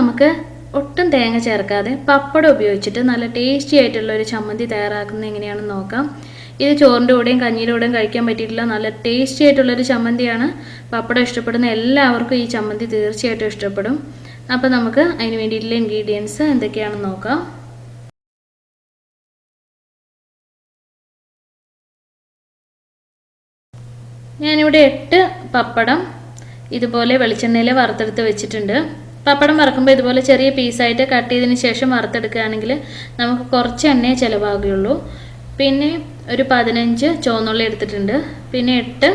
നമുക്ക് ഒട്ടും തേങ്ങ ചേർക്കാതെ പപ്പടം ഉപയോഗിച്ചിട്ട് നല്ല ടേസ്റ്റി ആയിട്ടുള്ള ഒരു ചമ്മന്തി തയ്യാറാക്കുന്നത് എങ്ങനെയാണെന്ന് നോക്കാം. ഇത് ചോറിന്റെ കൂടെയും കഞ്ഞിയുടെ കൂടെയും കഴിക്കാൻ പറ്റിയിട്ടുള്ള നല്ല ടേസ്റ്റി ആയിട്ടുള്ളൊരു ചമ്മന്തിയാണ്. പപ്പടം ഇഷ്ടപ്പെടുന്ന എല്ലാവർക്കും ഈ ചമ്മന്തി തീർച്ചയായിട്ടും ഇഷ്ടപ്പെടും. അപ്പോൾ നമുക്ക് അതിന് വേണ്ടിയിട്ടുള്ള ഇൻഗ്രീഡിയൻസ് എന്തൊക്കെയാണെന്ന് നോക്കാം. ഞാനിവിടെ എട്ട് പപ്പടം ഇതുപോലെ വെളിച്ചെണ്ണയിൽ വറുത്തെടുത്ത് വെച്ചിട്ടുണ്ട്. പപ്പടം വറക്കുമ്പോൾ ഇതുപോലെ ചെറിയ പീസായിട്ട് കട്ട് ചെയ്തതിന് ശേഷം വറുത്തെടുക്കുകയാണെങ്കിൽ നമുക്ക് കുറച്ച് എണ്ണയെ ചിലവാകുകയുള്ളൂ. പിന്നെ ഒരു പതിനഞ്ച് ചുവന്നുള്ളി എടുത്തിട്ടുണ്ട്. പിന്നെ എട്ട്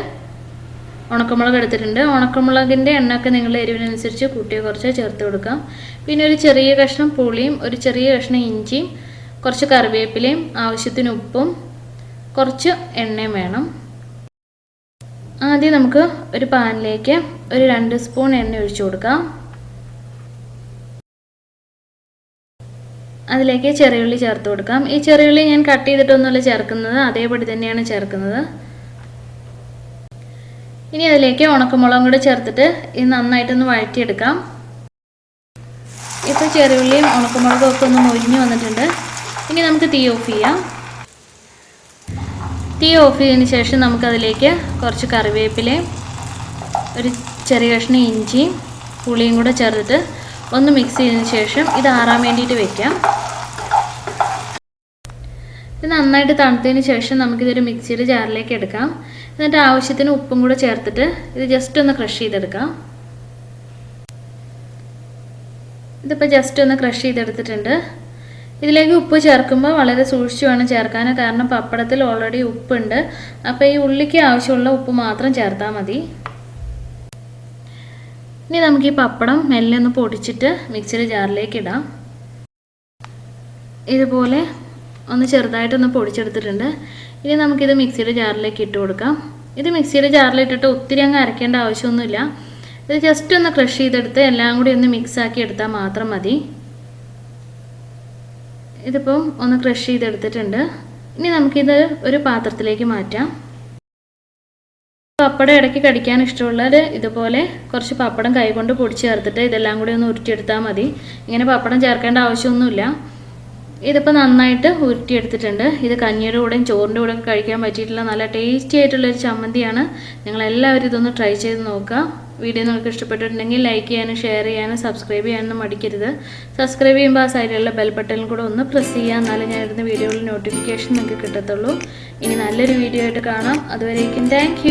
ഉണക്കമുളക് എടുത്തിട്ടുണ്ട്. ഉണക്കമുളകിന്റെ എണ്ണയൊക്കെ നിങ്ങൾ എരിവിനനുസരിച്ച് കൂട്ടിയോ കുറച്ചോ ചേർത്ത് കൊടുക്കാം. പിന്നെ ഒരു ചെറിയ കഷ്ണം പുളിയും ഒരു ചെറിയ കഷ്ണം ഇഞ്ചിയും കുറച്ച് കറിവേപ്പിലയും ആവശ്യത്തിന് ഉപ്പും കുറച്ച് എണ്ണയും വേണം. ആദ്യം നമുക്ക് ഒരു പാനിലേക്ക് ഒരു രണ്ട് സ്പൂൺ എണ്ണ ഒഴിച്ചു കൊടുക്കാം. അതിലേക്ക് ചെറിയുള്ളി ചേർത്ത് കൊടുക്കാം. ഈ ചെറിയുള്ളി ഞാൻ കട്ട് ചെയ്തിട്ടൊന്നുമല്ല ചേർക്കുന്നത്. അതേപടി തന്നെയാണ് ചേർക്കുന്നത്. ഇനി അതിലേക്ക് ഉണക്കമുളകും കൂടെ ചേർത്തിട്ട് ഇത് നന്നായിട്ടൊന്ന് വഴറ്റിയെടുക്കാം. ഇപ്പോൾ ചെറിയുള്ളിയും ഉണക്കമുളകും ഒക്കെ ഒന്ന് മൊരിഞ്ഞു വന്നിട്ടുണ്ട്. ഇനി നമുക്ക് തീ ഓഫ് ചെയ്യാം. തീ ഓഫ് ചെയ്തതിന് ശേഷം നമുക്കതിലേക്ക് കുറച്ച് കറിവേപ്പിലയും ഒരു ചെറിയ കഷ്ണം ഇഞ്ചിയും പുളിയും കൂടെ ചേർത്തിട്ട് ഒന്ന് മിക്സ് ചെയ്തതിന് ശേഷം ഇത് ആറാൻ വേണ്ടിയിട്ട് വെക്കാം. ഇത് നന്നായിട്ട് തണുത്തതിന് ശേഷം നമുക്കിതൊരു മിക്സിയുടെ ജാറിലേക്ക് എടുക്കാം. എന്നിട്ട് ആവശ്യത്തിന് ഉപ്പും കൂടെ ചേർത്തിട്ട് ഇത് ജസ്റ്റ് ഒന്ന് ക്രഷ് ചെയ്തെടുക്കാം. ഇതിപ്പോൾ ജസ്റ്റ് ഒന്ന് ക്രഷ് ചെയ്തെടുത്തിട്ടുണ്ട്. ഇതിലേക്ക് ഉപ്പ് ചേർക്കുമ്പോൾ വളരെ സൂക്ഷിച്ച് വേണം ചേർക്കാൻ കാരണം പപ്പടത്തിൽ ഓൾറെഡി ഉപ്പുണ്ട്. അപ്പോൾ ഈ ഉള്ളിക്ക് ആവശ്യമുള്ള ഉപ്പ് മാത്രം ചേർത്താൽ മതി. ഇനി നമുക്ക് ഈ പപ്പടം മെല്ലെ ഒന്ന് പൊടിച്ചിട്ട് മിക്സിയുടെ ജാറിലേക്ക് ഇടാം. ഇതുപോലെ ഒന്ന് ചെറുതായിട്ടൊന്ന് പൊടിച്ചെടുത്തിട്ടുണ്ട്. ഇനി നമുക്കിത് മിക്സിയുടെ ജാറിലേക്ക് ഇട്ട് കൊടുക്കാം. ഇത് മിക്സിയുടെ ജാറിലിട്ടിട്ട് ഒത്തിരി അങ്ങ് അരക്കേണ്ട ആവശ്യമൊന്നുമില്ല. ഇത് ജസ്റ്റ് ഒന്ന് ക്രഷ് ചെയ്തെടുത്ത് എല്ലാം കൂടി ഒന്ന് മിക്സ് ആക്കി എടുത്താൽ മാത്രം മതി. ഇതിപ്പം ഒന്ന് ക്രഷ് ചെയ്തെടുത്തിട്ടുണ്ട്. ഇനി നമുക്കിത് ഒരു പാത്രത്തിലേക്ക് മാറ്റാം. പപ്പടം ഇടയ്ക്ക് കടിക്കാൻ ഇഷ്ടമുള്ളവർ ഇതുപോലെ കുറച്ച് പപ്പടം കൈകൊണ്ട് പൊടിച്ച് ചേർത്തിട്ട് ഇതെല്ലാം കൂടി ഒന്ന് ഉരുട്ടിയെടുത്താൽ മതി. ഇങ്ങനെ പപ്പടം ചേർക്കേണ്ട ആവശ്യമൊന്നുമില്ല. ഇതിപ്പോൾ നന്നായിട്ട് ഉരുട്ടിയെടുത്തിട്ടുണ്ട്. ഇത് കഞ്ഞിയുടെ കൂടെയും ചോറിന്റെ കൂടെയും കഴിക്കാൻ പറ്റിയിട്ടുള്ള നല്ല ടേസ്റ്റി ആയിട്ടുള്ള ഒരു ചമ്മന്തിയാണ്. നിങ്ങളെല്ലാവരും ഇതൊന്ന് ട്രൈ ചെയ്ത് നോക്കുക. വീഡിയോ നിങ്ങൾക്ക് ഇഷ്ടപ്പെട്ടിട്ടുണ്ടെങ്കിൽ ലൈക്ക് ചെയ്യാനും ഷെയർ ചെയ്യാനും സബ്സ്ക്രൈബ് ചെയ്യാനൊന്നും മടിക്കരുത്. സബ്സ്ക്രൈബ് ചെയ്യുമ്പോൾ ആ സൈഡിലുള്ള ബെൽ ബട്ടണിൽ കൂടെ ഒന്ന് പ്രസ് ചെയ്യുക. എന്നാലും ഞാൻ ഇടുന്ന വീഡിയോയിൽ നോട്ടിഫിക്കേഷൻ നിങ്ങൾക്ക് കിട്ടത്തുള്ളൂ. ഇനി നല്ലൊരു വീഡിയോ ആയിട്ട് കാണാം. അതുവരേക്കും താങ്ക്